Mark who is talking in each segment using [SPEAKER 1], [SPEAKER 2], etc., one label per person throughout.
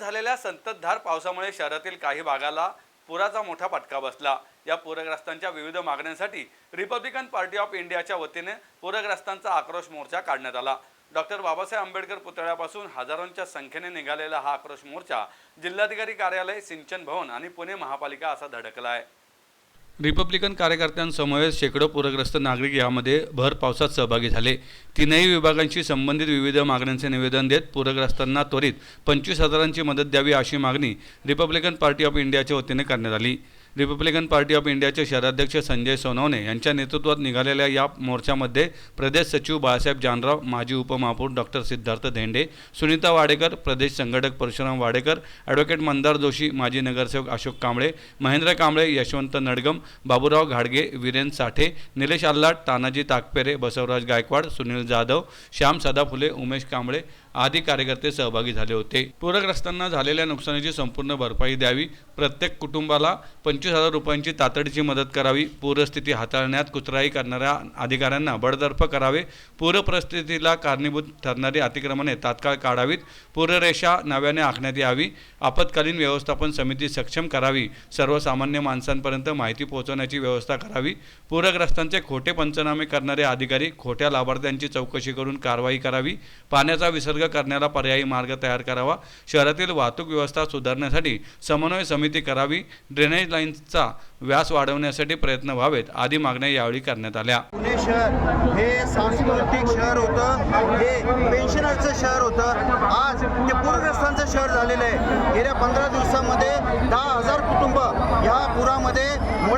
[SPEAKER 1] झालेल्या संततधार पावसामुळे शहरातील काही भागाला पुराचा मोठा फटका बसला. या पूरग्रस्तांच्या विविध मागण्यांसाठी रिपब्लिकन पार्टी ऑफ इंडियाच्या वतीने पूरग्रस्तांचा आक्रोश मोर्चा काढण्यात आला. डॉक्टर बाबासाहेब आंबेडकर पुतळ्यापासून हजारोंच्या संख्येने निघालेला हा आक्रोश मोर्चा जिल्हाधिकारी कार्यालय सिंचन भवन आणि पुणे महापालिका असा धडकला आहे रिपब्लिकन कार्यकर्त्यांसमवेत शेकडो पूरग्रस्त नागरिक यामध्ये भर पावसात सहभागी झाले. तीनही विभागांशी संबंधित विविध मागण्यांचे निवेदन देत पूरग्रस्तांना त्वरित पंचवीस हजारांची मदत द्यावी अशी मागणी रिपब्लिकन पार्टी ऑफ इंडियाच्या वतीने करण्यात आली. रिपब्लिकन पार्टी ऑफ इंडियाचे शहराध्यक्ष संजय सोनवणे यांच्या नेतृत्वात निघालेल्या या मोर्चामध्ये प्रदेश सचिव बाळासाहेब जानराव माजी उपमहापौर डॉक्टर सिद्धार्थ धेंडे सुनीता वाडेकर प्रदेश संघटक परशुराम वाडेकर ॲडव्होकेट मंदार जोशी माजी नगरसेवक अशोक कांबळे महेंद्र कांबळे यशवंत नडगम बाबूराव घाडगे वीरेन साठे निलेश आल्लाट तानाजी ताकपेरे बसवराज गायकवाड सुनील जाधव श्याम सदाफुले उमेश कांबळे आदी कार्यकर्ते सहभागी झाले होते. पूरग्रस्तांना झालेल्या नुकसानीची संपूर्ण भरपाई द्यावी प्रत्येक कुटुंबाला पंचवीस हजार रुपयांची तातडीची मदत करावी. पूरस्थिती हाताळण्यात कुचराई करणाऱ्या अधिकाऱ्यांना बडतर्फ करावे. पूरपरिस्थितीला कारणीभूत ठरणारी अतिक्रमणे तात्काळ काढावीत. पूररेषा नव्याने आखण्यात यावी. आपत्कालीन व्यवस्थापन समिती सक्षम करावी. सर्वसामान्य माणसांपर्यंत माहिती पोहोचवण्याची व्यवस्था करावी. पूरग्रस्तांचे खोटे पंचनामे करणारे अधिकारी खोट्या लाभार्थ्यांची चौकशी करून कारवाई करावी. पाण्याचा विसर्ग करण्याला पर्यायी मार्ग तयार करावा. शहरातील वाहतूक व्यवस्था सुधारण्यासाठी समन्वय समिती करावी. ड्रेनेज लाईन लाईन्सचा व्यास वाढवण्यासाठी प्रयत्न व्हावेत आदी मागण्या यावेळी करण्यात आल्या.
[SPEAKER 2] पुणे शहर हे सांस्कृतिक शहर होतं हे पेन्शनरचं शहर होतं. आज ते पूरग्रस्तांचं शहर झालेलं आहे. गेल्या पंधरा दिवसामध्ये दहा हजार कुटुंब ह्या पुरामध्ये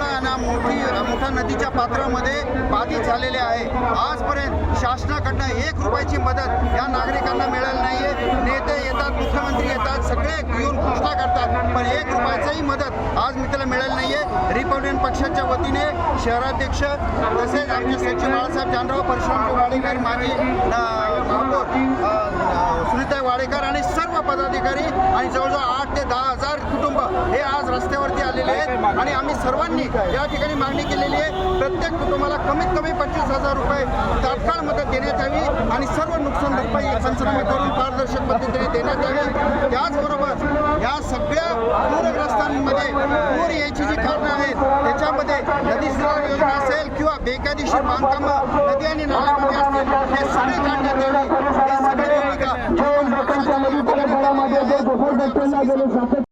[SPEAKER 2] मुळा मोठी मोठा नदीच्या पात्रामध्ये बाधित झालेले आहे. आजपर्यंत शासनाकडनं एक रुपयाची मदत या नागरिकांना मिळाली नाही आहे नेते येतात मुख्यमंत्री येतात सगळे येऊन घोषणा करतात. पण एक रुपयाचाही मदत आज मित्राला मिळाली नाही आहे रिपब्लिकन पक्षाच्या वतीने शहराध्यक्ष तसेच आमचे सचिव बाळासाहेब जानराव परशुराम वाडेकर माजी महापौर वाडेकर आणि सर्व पदाधिकारी आणि जवळजवळ आठ ते दहा हजार कुटुंब हे आज रस्त्यावरती आलेले आहेत. आणि आम्ही सर्वांनी या ठिकाणी मागणी केलेली आहे. प्रत्येक कुटुंबाला कमीत कमी पंचवीस हजार रुपये तात्काळ मदत देण्यात यावी आणि सर्व नुकसान भरपाई पंचनामे करून पारदर्शक पद्धतीने देण्यात यावी. त्याचबरोबर या सगळ्या पूरग्रस्तांमध्ये पूर यायची जी कारणं आहेत त्याच्यामध्ये नदी योजना असेल किंवा बेकायदेशीर बांधकामं नदी आणि नाल्यामध्ये असतील हे सगळे काढण्यात यावी हे सगळे भूमिका जीवन पक्षाच्या या ठिकाणी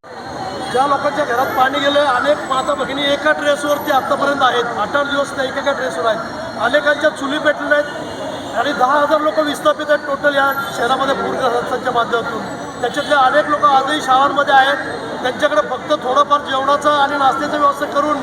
[SPEAKER 3] ज्या लोकांच्या घरात पाणी गेलं अनेक माता भगिनी एका ड्रेसवरती आत्तापर्यंत आहेत. आठ आठ दिवस त्या एकेका ड्रेसवर आहेत. अनेकांच्या चुली पेटलेल्या आहेत आणि दहा हजार लोक विस्थापित आहेत टोटल या शहरामध्ये पूरग्रस्तांच्या माध्यमातून. त्याच्यातले अनेक लोक आजही शाळांमध्ये आहेत. त्यांच्याकडे फक्त थोडंफार जेवणाचं आणि नाश्त्याची व्यवस्था करून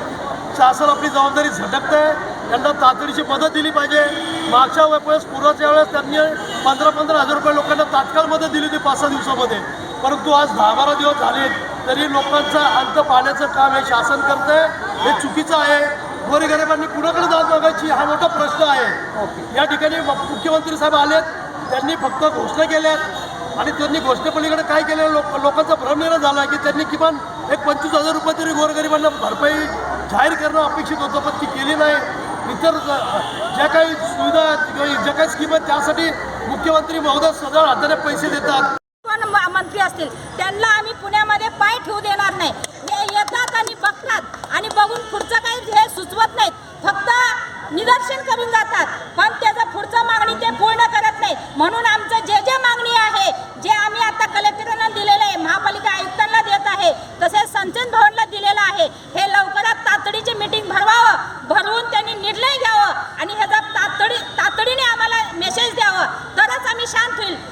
[SPEAKER 3] शासन आपली जबाबदारी झटकत आहे त्यांना तातडीची मदत दिली पाहिजे. मागच्या वेळेस पुराच्या वेळेस त्यांनी पंधरा पंधरा हजार रुपये लोकांना तात्काळ मदत दिली होती पाच सहा दिवसामध्ये. परंतु आज दहा बारा दिवस झाले तरी लोकांचा अंत पाण्याचं काम हे शासन करतं आहे हे चुकीचं आहे. गोरगरिबांनी कुणाकडे जात बघायची हा मोठा प्रश्न आहे. या ठिकाणी मुख्यमंत्री साहेब आलेत. त्यांनी फक्त घोषणा केल्यात. आणि त्यांनी घोषणेपलीकडे काय केलं? लोक लोकांचा भ्रम निर्माण झाला की त्यांनी किमान एक पंचवीस हजार रुपये तरी गोरगरिबांना भरपाई जाहीर करणं अपेक्षित होतं पण ती केली नाही. इतर ज्या काही सुविधा ज्या काही स्कीम आहेत त्यासाठी मुख्यमंत्री महोदय सदळ हाताने पैसे देतात.
[SPEAKER 4] कोण मंत्री असतील त्यांना आम्ही पुण्यामध्ये पाय ठेवू देणार नाही. हे येतात आणि बघतात. आणि बघून पुढचं काही हे सुचवत नाहीत. फक्त निदर्शन करून जातात. पण त्याचं पुढचं मागणी ते पूर्ण करत नाही म्हणून